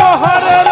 মোহরের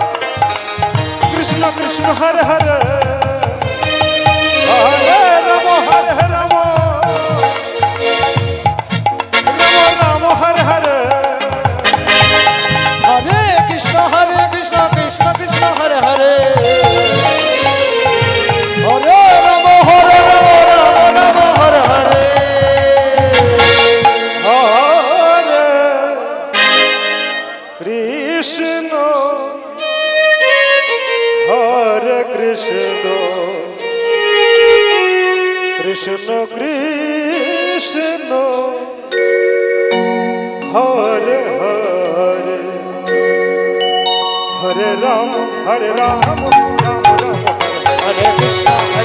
কৃষ্ণ হরে হরে হরে হরে। হরে রাম হরে রাম রাম রাম হরে কৃষ্ণ